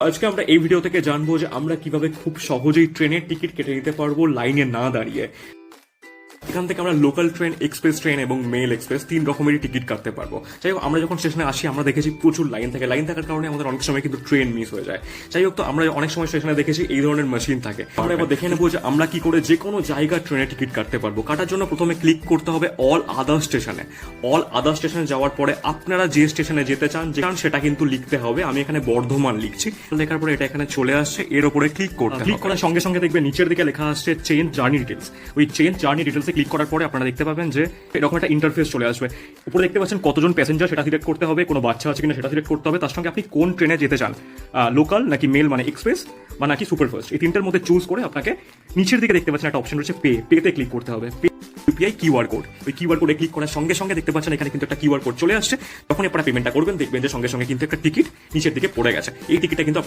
আজকে আমরা এই ভিডিও থেকে জানব যে আমরা কীভাবে খুব সহজেই ট্রেনের টিকিট কেটে নিতে পারব লাইনে না দাঁড়িয়ে। এখান থেকে আমরা লোকাল ট্রেন এক্সপ্রেস ট্রেন এবং মেল এক্সপ্রেস তিন রকমেরই টিকিট কাটতে পারব। যাই হোক আমরা যখন স্টেশনে আসি আমরা দেখেছি প্রচুর লাইন থাকে। লাইন থাকার কারণে আমাদের অনেক সময় কিন্তু ট্রেন মিস হয়ে যায়। যাই হোক তো আমরা অনেক সময় স্টেশনে দেখেছি এই ধরনের মেশিন থাকে। আমরা এবার দেখে নেব যে আমরা কি করে যে কোনো জায়গার ট্রেনের টিকিট কাটতে পারব। কাটার জন্য প্রথমে ক্লিক করতে হবে অল আদার স্টেশনে অল আদার স্টেশনে যাওয়ার পরে আপনারা যে স্টেশনে যেতে চান যে চান সেটা কিন্তু লিখতে হবে। আমি এখানে বর্ধমান লিখছি। লেখার পরে এটা এখানে চলে আসছে। এর উপরে ক্লিক করতে ক্লিক করার সঙ্গে সঙ্গে দেখবে নিচের দিকে লেখা আসছে চেঞ্জ জার্নি ডিটেলস ওই চেঞ্জ জার্নি ডিটেলসে ক্লিক করার পরে আপনারা দেখতে পাবেন যে এরকম একটা ইন্টারফেস চলে আসবে। উপরে দেখতে পাচ্ছেন কতজন প্যাসেঞ্জার সেটা সিলেক্ট করতে হবে, কোনো বাচ্চা আছে কিনা সেটা সিলেক্ট করতে হবে, তার সঙ্গে আপনি কোন ট্রেনে যেতে চান? লোকাল নাকি মেল মানে এক্সপ্রেস বা নাকি সুপারফাস্ট এই তিনটার মধ্যে চুজ করে আপনাকে নিচের দিকে দেখতে পাচ্ছেন একটা অপশন রয়েছে পে পেতে ক্লিক করতে হবে। পে ইউপিআই কিউআর কোড ওই কিউআর কোডে ক্লিক করার সঙ্গে সঙ্গে দেখতে পাচ্ছেন এখানে কিন্তু একটা কিউআর কোড চলে আসছে। তখন আপনারা পেমেন্টটা করবেন, দেখবেন যে সঙ্গে সঙ্গে কিন্তু একটা টিকিট নিচের দিকে পড়ে গেছে। এই টিকিটটা কিন্তু আপনাদের